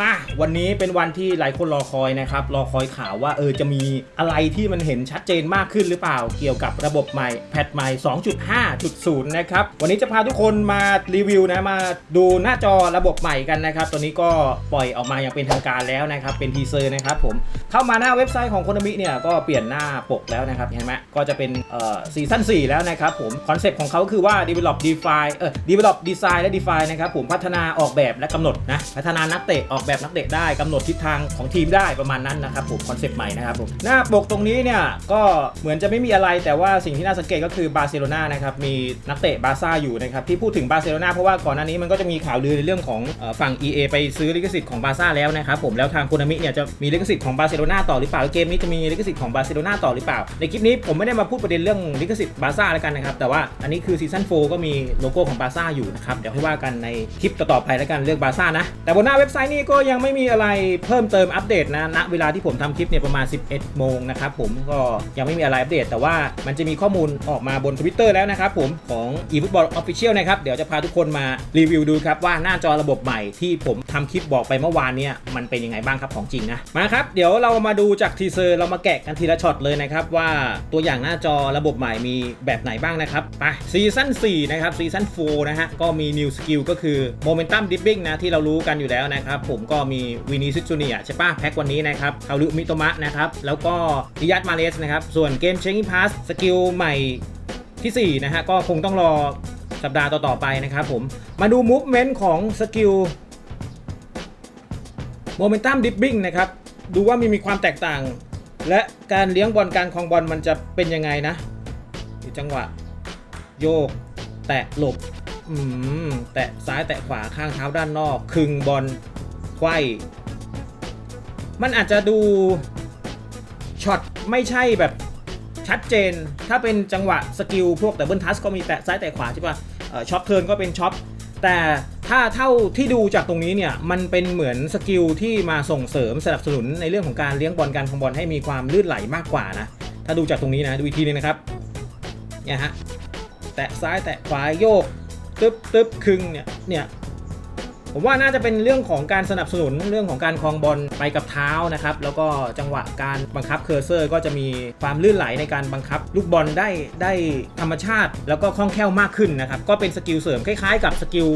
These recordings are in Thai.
มา วันนี้เป็นวันที่หลายคนรอคอยนะครับ รอคอยข่าวว่าเออจะมีอะไรที่มันเห็นชัดเจนมากขึ้นหรือเปล่า เกี่ยวกับระบบใหม่แพทใหม่ 2.5.0 นะครับ วันนี้จะพาทุกคนมารีวิวนะ มาดูหน้าจอระบบใหม่กันนะครับตัวนี้ก็ปล่อยออกมาอย่างเป็นทางการแล้วนะครับ เป็นทีเซอร์นะครับผม เข้ามาหน้าเว็บไซต์ของโคนมิเนี่ยก็เปลี่ยนหน้าปกแล้วนะครับ เห็นไหมก็จะเป็นเอ่อซีซั่น4แล้วนะครับผม คอนเซปต์ของเขาคือว่า develop define เออ develop design และ define นะครับผม พัฒนาออกแบบและกำหนดนะ พัฒนานักเตะออกแบบนักเตะได้กำหนดทิศทางของทีมได้ประมาณนั้นนะครับผมคอนเซปต์ใหม่นะครับผมหน้าปกตรงนี้เนี่ยก็เหมือนจะไม่มีอะไรแต่ว่าสิ่งที่น่าสังเกตก็คือบาร์เซโลนานะครับมีนักเตะบาร์ซ่าอยู่นะครับที่พูดถึงบาร์เซโลนาเพราะว่าก่อนหน้านี้มันก็จะมีข่าวลือในเรื่องของฝั่ง EA ไปซื้อลิขสิทธิ์ของบาร์ซ่าแล้วนะครับผมแล้วทางโคนามิเนี่ยจะมีลิขสิทธิ์ของบาร์เซโลนาต่อหรือเปล่าเกมนี้จะมีลิขสิทธิ์ของบาร์เซโลนาต่อหรือเปล่า ในคลิปนี้ผมไม่ได้มาพูดประเด็นเรื่องลิขสิทธิ์บาซ่าแล้วกันนะครับแต่ว่าอันนี้คือซีซั่น4ก็มีโลโก้ของบาซ่าอยู่นะครับเดี๋ยวให้ว่ากันในคลิปต่อๆไปแล้วกันเรื่องบาซ่านะแต่บนหน้าเว็บไซต์นี้ก็ยังไม่มีอะไรเพิ่มเติมอัปเดตนะณเวลาที่ผมทำคลิปเนี่ยประมาณ 11 โมงนะครับผมก็ยังไม่มีอะไรอัปเดต แต่ว่ามันจะมีข้อมูลออกมาบน Twitter แล้วนะครับผมของ eFootball Official นะครับเดี๋ยวจะพาทุกคนมารีวิวดูครับว่าหน้าจอระบบใหม่ที่ผมทำคลิปบอกไปเมื่อวานเนี่ยมันเป็นยังไงบ้างครับของจริงนะมาครับเดี๋ยวเรามาดูจากทีเซอร์เรามาแกะกันทีละช็อตเลยนะครับว่าตัวอย่างหน้าจอระบบใหม่มีแบบไหนบ้างนะครับไปซีซั่น4นะครับซีซั่น4นะฮะก็มี new skill ก็คือ momentum dipping นะที่เรารู้กันอยู่แล้วนะครับผมก็มีวินิซิจูเนียใช่ปะแพ็ควันนี้นะครับคารุมิโตมะนะครับแล้วก็ดิยัตมาเลสนะครับส่วนเกม changing pass สกิลใหม่ที่ 4 นะฮะก็คงต้องรอสัปดาห์ต่อ ๆ ไปนะครับผม มาดู movement ของสกิล momentum dipping นะครับ ดูว่ามีมีความแตกต่าง และการเลี้ยงบอลการคลองบอลมันจะเป็นยังไงนะดูจังหวะ โยก แตะหลบ อืม แตะซ้ายแตะขวาข้างเท้าด้านนอก คึงบอล ไขว้มันอาจจะดูช็อตไม่ใช่แบบชัดเจน ถ้าเป็นจังหวะสกิลพวกแต่เบิลทัสก็มีแตะซ้ายแตะขวาใช่ปะ่ะช็อปเทิร์นก็เป็นช็อปแต่ถ้าเท่าที่ดูจากตรงนี้เนี่ย มันเป็นเหมือนสกิลที่มาส่งเสริมสนับสนุนในเรื่องของการเลี้ยงบอลการคองบอลให้มีความลื่นไหลมากกว่านะ ถ้าดูจากตรงนี้นะ ดูอีกทีนึงนะครับ เนี่ยฮะ แตะซ้ายแตะขวาโยก ตึ๊บตึ๊บคึงเนี่ย เนี่ย ผมว่าน่าจะเป็นเรื่องของการสนับสนุนเรื่องของการคลองบอลไปกับเท้านะครับ แล้วก็จังหวะการบังคับเคอร์เซอร์ก็จะมีความลื่นไหลในการบังคับ ลูกบอลได้ได้ธรรมชาติ แล้วก็คล่องแคล่วมากขึ้นนะครับ ก็เป็นสกิลเสริมคล้ายๆ กับสกิล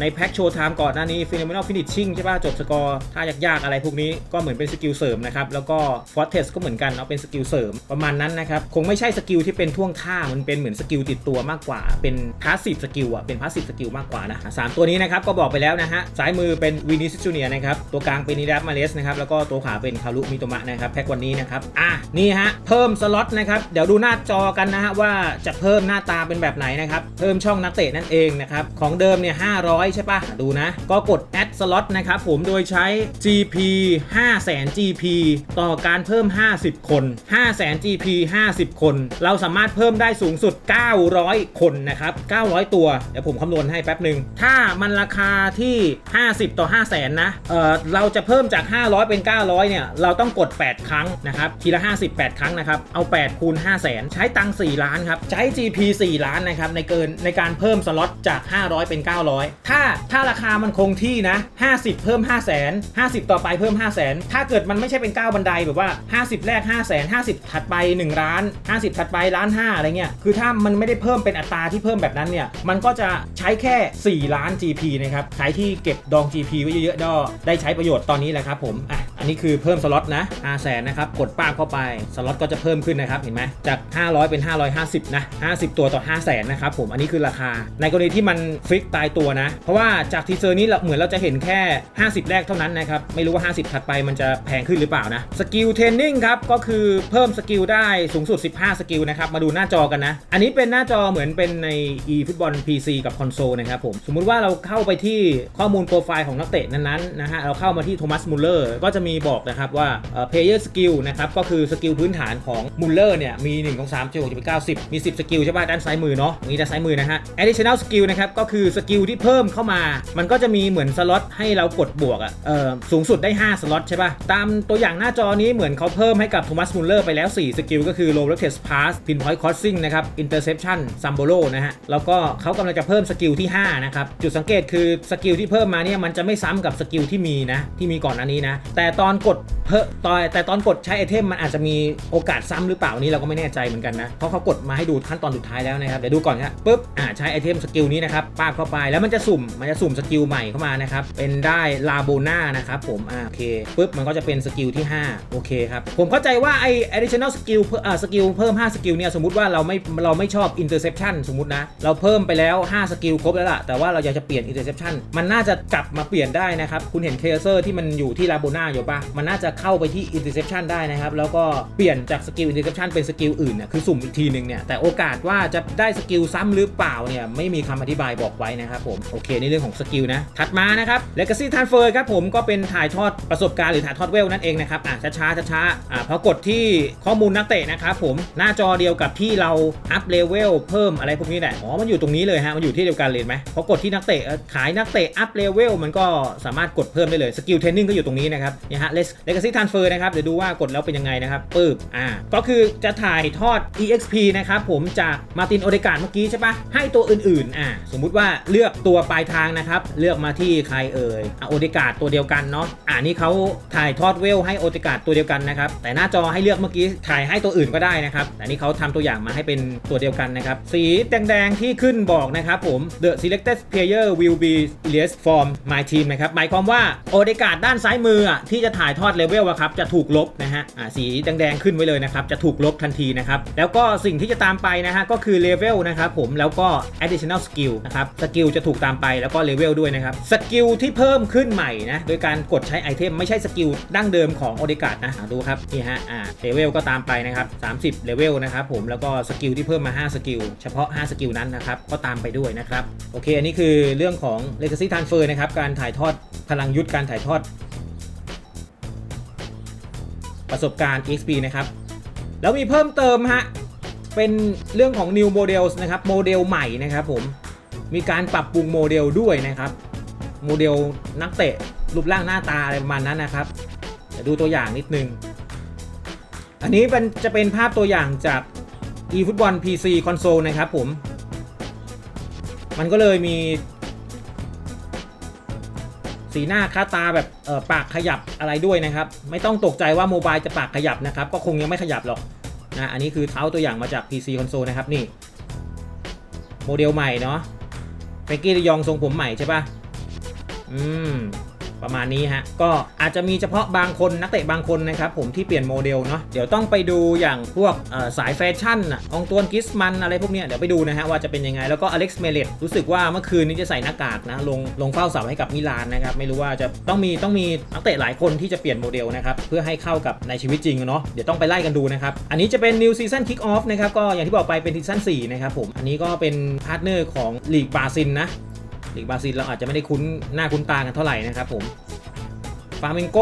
ในแพ็กโชว์ไทม์ก่อนหน้านี้ฟิ n น m ม n a l finishing ใช่ป่ะจบสกอร์ท่ายากๆอะไรพวกนี้ก็เหมือนเป็นสกิลเสริมนะครับแล้วก็ฟอร์เทสก็เหมือนกันเอาเป็นสกิลเสริมประมาณนั้นนะครับคงไม่ใช่สกิลที่เป็นท่วงท่ามันเป็นเหมือนสกิลติดตัวมากกว่า เป็นพาสซีฟสกิลอะเป็นพาสซีฟสกิลมากกว่านะสามตัวนี้นะครับก็บอกไปแล้วนะฮะซ้ายมือเป็นวินิซิจูเนียนะครับ ตัวกลางเป็นนิดับมาเลสนะครับ แล้วก็ตัวขวาเป็นคารุมิโตมะนะครับ แพ็กวันนี้นะครับ อะ นี่ฮะ เพิ่มสล็อตนะครับ เดี๋ยวดูหน้าจอกันนะฮะว่าจะเพิ่มหน้าตาเป็นแบบไหนนะครับ เพิ่มช่องนักเตะนั่นเองนะครับ ของเดิมเนี่ย500 ใช่ปะดูนะ ก็กด add slot นะครับผม โดยใช้ GP 500,000 GP ต่อการเพิ่ม 50 คน 500,000 GP 50 คน เราสามารถเพิ่มได้สูงสุด 900 คนนะครับ 900 ตัว เดี๋ยวผมคำนวณให้แป๊บหนึ่ง ถ้ามันราคาที่50 ต่อ 5 0 0 0 0นนะเออเราจะเพิ่มจาก 500 เป็น 900 เนี่ย เราต้องกด 8 ครั้งนะครับทีละ 50 8 ครั้งนะครับ เอา 8 คูณ 5 0 0 0 0 ใช้ตังค์4ล้านครับ ใช้ GP 4 ล้านนะครับในเกินในการเพิ่มสล็อตจาก 500 เป็น 900 ถ้าถ้าราคามันคงที่นะ 50 เพิ่ม 5 0 0 0 0 0 50 ต่อไปเพิ่ม 5 0 0 0 0 ถ้าเกิดมันไม่ใช่เป็น 9 บันไดแบบว่า 50 แรก5 0 0 0 0 0 50 ถัดไป 1 ล้าน 50 ถัดไปล้าน5อะไรเงี้ยคือถ้ามันไม่ได้เพิ่มเป็นอัตราที่เพิ่มแบบนั้นเนี่ยมันก็จะใช้แค่ 4 ล้าน GP นะครับใครที่เก็บดอง GP ไว้เยอะๆได้ใช้ประโยชน์ตอนนี้แหละครับผมอะ อันนี้คือเพิ่มสล็อตนะ5 0 0 0 0นะครับ กดป้าบเข้าไป สล็อตก็จะเพิ่มขึ้นนะครับ เห็นไหมจาก 500 เป็น 550 นะ 50 ตัวต่อ 5 0 0 0 0 0นะครับผม อันนี้คือราคา ในกรณีที่มันฟิกตายตัวนะ เพราะว่าจากทีเซอร์นี้เราเหมือนเราจะเห็นแค่ 50 แรกเท่านั้นนะครับ ไม่รู้ว่า 50 ถัดไปมันจะแพงขึ้นหรือเปล่านะ สกิลเทรนนิ่งครับ ก็คือเพิ่มสกิลได้สูงสุด 15 สกิลนะครับ มาดูหน้าจอกันนะ อันนี้เป็นหน้าจอเหมือนเป็นใน e ฟุตบอล PC กับคอนโซลนะครับผม สมมุติว่าเราเข้าไปที่ข้อมูลโปรไฟล์ของนักเตะนั้นๆนะฮะ เราเข้ามาที่โทมัสมูลเลอร์ก็จะมีีบอกนะครับว่าเอ่อ player skill นะครับก็คือสกิลพื้นฐานของมุลเลอร์เนี่ยมี1 2 3 4 6 9 10 มี 10 สกิลใช่ป่ะด้านซ้ายมือเนาะมีด้านซ้ายมือนะฮะ additional skill นะครับก็คือสกิลที่เพิ่มเข้ามา มันก็จะมีเหมือนสล็อตให้เรากดบวกอะเออสูงสุดได้ 5 สล็อตใช่ป่ะตามตัวอย่างหน้าจอนี้เหมือนเขาเพิ่มให้กับโทมัสมุลเลอร์ไปแล้ว 4 สกิลก็คือ low rotate pass pinpoint crossing นะครับ interception sambolo นะฮะแล้วก็เขากำลังจะเพิ่มสกิลที่5นะครับจุดสังเกตคือสกิลที่เพิ่มมาเนี่ยมันจะไม่ซ้ำกับสกิลที่มีนะที่มีก่อนอันนี้นะแต่ตอนกดเพิ่มตอนแต่ตอนกดใช้ไอเทมมันอาจจะมีโอกาสซ้ำหรือเปล่านี่เราก็ไม่แน่ใจเหมือนกันนะ เพราะเขากดมาให้ดูขั้นตอนสุดท้ายแล้วนะครับ เดี๋ยวดูก่อนครับปุ๊บอ่าใช้ไอเทมสกิลนี้นะครับป้าเข้าไปแล้วมันจะสุ่มมันจะสุ่มสกิลใหม่เข้ามานะครับ เป็นได้ลาโบน่านะครับผมอ่าโอเคปุ๊บมันก็จะเป็นสกิลที่ 5 โอเคครับ ผมเข้าใจว่าไอ additional skill เพิ่อ่าสกิลเพิ่ม 5 สกิลเนี่ยสมมติว่าเราไม่เราไม่ชอบ interception สมมตินะ เราเพิ่มไปแล้ว 5 สกิลครบแล้วล่ะแต่ว่าเราอยากจะเปลี่ยน interception มันน่าจะกลับมาเปลี่ยนได้นะครับคุณเห็นเคเซอร์ที่มันอยู่ที่ลาโบนาอยู่ปะมันน่าจะเข้าไปที่ interception ได้นะครับ แล้วก็เปลี่ยนจากสกิล interception เป็นสกิลอื่นเนี่ยคือสุ่มอีกทีหนึ่งเนี่ยแต่โอกาสว่าจะได้สกิลซ้ำหรือเปล่าเนี่ยไม่มีคำอธิบายบอกไว้นะครับผมโอเคในเรื่องของสกิลนะถัดมานะครับ legacy transfer ครับผมก็เป็นถ่ายทอดประสบการณ์หรือถ่ายทอดเวลนั่นเองนะครับอะช้าๆช้าๆอะพอกดที่ข้อมูลนักเตะนะครับผมหน้าจอเดียวกับที่เราอัพเลเวลเพิ่มอะไรพวกนี้แหละอ๋อมันอยู่ตรงนี้เลยฮะมันอยู่ที่เดียวกันเลยไหมพอกดที่นักเตะขายนักเตะอัพเลเวลมันก็สามารถกดเพิ่มได้เลยสกิลเทรนนิ่งก็อยู่ตรงนี้นะครับนี่ยฮะ legacy transfer นะครับ เดี๋ยวดูว่ากดแล้วเป็นยังไงนะครับปึ๊บอ่า ก็คือจะถ่ายทอด exp นะครับผมจากมาตินโอเดกาดเมื่อกี้ใช่ปะให้ตัวอื่นๆ อ่า สมมุติว่าเลือกตัวปลายทางนะครับ เลือกมาที่ใครเอ่ยอะโอเดกาตัวเดียวกันเนาะ อ่านี่เขาถ่ายทอดเวลให้โอเดกาตัวเดียวกันนะครับ แต่หน้าจอให้เลือกเมื่อกี้ถ่ายให้ตัวอื่นก็ได้นะครับแต่นี่เขาทำตัวอย่างมาให้เป็นตัวเดียวกันนะครับ สีแดงๆที่ขึ้นบอกนะครับผม the selected player will be erased from my team นะครับ หมายความว่าโอเดกาด้านซ้ายมืออะที่จะถ่ายทอดเลเวลอะครับจะถูกลบนะฮะสีแดงๆขึ้นไว้เลยนะครับจะถูกลบทันทีนะครับแล้วก็สิ่งที่จะตามไปนะฮะก็คือเลเวลนะครับผมแล้วก็ additional skill นะครับสกิลจะถูกตามไปแล้วก็เลเวลด้วยนะครับสกิลที่เพิ่มขึ้นใหม่นะโดยการกดใช้ไอเทมไม่ใช่สกิลดั้งเดิมของโอเดกานะอ่าดูครับนี่ฮะอ่าเลเวลก็ตามไปนะครับ30เลเวลนะครับผมแล้วก็สกิลที่เพิ่มมา 5 สกิลเฉพาะ 5 สกิลนั้นนะครับก็ตามไปด้วยนะครับโอเค อันนี้คือเรื่องของ legacy transfer นะครับการถ่ายทอดพลังยุทธการถ่ายทอด ประสบการณ์ XP นะครับ แล้วมีเพิ่มเติมฮะ เป็นเรื่องของ New Models นะครับ โมเดลใหม่นะครับผม มีการปรับปรุงโมเดลด้วยนะครับ โมเดลนักเตะรูปร่างหน้าตาอะไรประมาณนั้นนะครับเดี๋ยวดูตัวอย่างนิดนึง อันนี้เป็นจะเป็นภาพตัวอย่างจาก eFootball PC Console นะครับผม มันก็เลยมี สีหน้าค่าตาแบบปากขยับอะไรด้วยนะครับ ไม่ต้องตกใจว่าโมบายจะปากขยับนะครับ ก็คงยังไม่ขยับหรอกนะอันนี้คือเท้าตัวอย่างมาจาก PC Console นะครับนี่ โมเดลใหม่เนาะเฟกกี้ยองทรงผมใหม่ใช่ปะอืม ประมาณนี้ฮะก็อาจจะมีเฉพาะบางคนนักเตะบางคนนะครับผมที่เปลี่ยนโมเดลเนาะเดี๋ยวต้องไปดูอย่างพวกสายแฟชั่นอะองตวนกิสมันอะไรพวกเนี้ยเดี๋ยวไปดูนะฮะว่าจะเป็นยังไงแล้วก็อเล็กซ์เมเลตรู้สึกว่าเมื่อคืนนี้จะใส่หน้ากากนะลงลงเฝ้าเสาให้กับมิลานนะครับไม่รู้ว่าจะต้องมีต้องมีนักเตะหลายคนที่จะเปลี่ยนโมเดลนะครับเพื่อให้เข้ากับในชีวิตจริงเนาะเดี๋ยวต้องไปไล่กันดูนะครับอันนี้จะเป็น New Season Kick Off นะครับก็อย่างที่บอกไปเป็นซีซั่น4นะครับผมอันนี้ก็เป็นพาร์ทเนอร์ของลีกบราซิลนะ ลีกบราซิลเราอาจจะไม่ได้คุ้นหน้าคุ้นตากันเท่าไหร่นะครับผมฟาเมนโก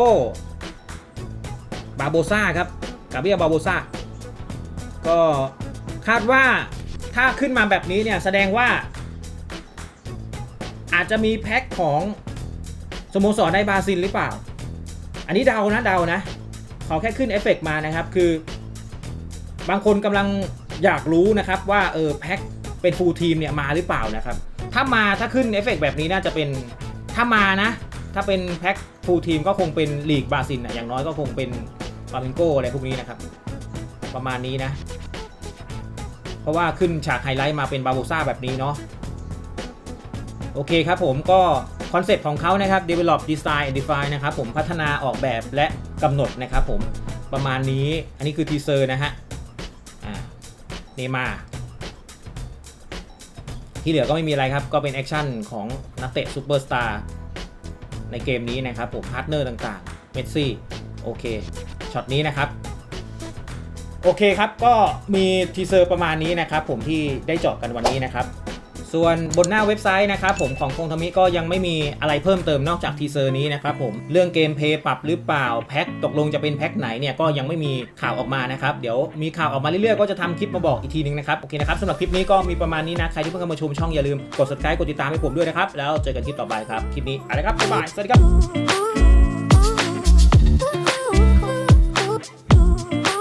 บาโบซ่าครับกาเบียบาโบซ่าก็คาดว่าถ้าขึ้นมาแบบนี้เนี่ยแสดงว่า อาจจะมีแพ็คของสโมสรในบราซิลหรือเปล่า อันนี้เดานะเดานะขอแค่ขึ้นเอฟเฟกต์มานะครับคือบางคนกำลังอยากรู้นะครับว่าเออแพ็คเป็นฟูลทีมเนี่ยมาหรือเปล่านะครับ ถ้ามาถ้าขึ้นเอฟเฟกต์แบบนี้น่าจะเป็นถ้ามานะ ถ้าเป็นแพ็คฟูลทีมก็คงเป็นลีกบราซิลนะอย่างน้อยก็คงเป็นฟาเมนโกอะไรพวกนี้นะครับ ประมาณนี้นะ เพราะว่าขึ้นฉากไฮไลท์มาเป็นบาโบซ่าแบบนี้เนาะโอเคครับผมก็คอนเซ็ปต์ของเขานะครับ develop design and define นะครับผมพัฒนาออกแบบและกำหนดนะครับผมประมาณนี้อันนี้คือทีเซอร์นะฮะอ่าเนมา ที่เหลือก็ไม่มีอะไรครับ ก็เป็นแอคชั่นของนักเตะซูเปอร์สตาร์ในเกมนี้นะครับผมพาร์ทเนอร์ต่างๆ เมสซี่ โอเค ช็อตนี้นะครับ โอเคครับ ก็มีทีเซอร์ประมาณนี้นะครับผมที่ได้เจาะกันวันนี้นะครับ ส่วนบนหน้าเว็บไซต์นะครับผมของคงทมิก็ยังไม่มีอะไรเพิ่มเติมนอกจากทีเซอร์นี้นะครับผมเรื่องเกมเพย์ปรับหรือเปล่าแพ็คตกลงจะเป็นแพ็คไหนเนี่ยก็ยังไม่มีข่าวออกมานะครับเดี๋ยวมีข่าวออกมาเรื่อยๆก็จะทำคลิปมาบอกอีกทีนึงนะครับโอเคนะครับสำหรับคลิปนี้ก็มีประมาณนี้นะใครที่เพิ่งเข้ามาชมช่องอย่าลืมกด subscribe กดติดตามให้ผมด้วยนะครับแล้วเจอกันคลิปต่อไปครับคลิปนี้อะไรครับบ๊ายบายสวัสดีครับ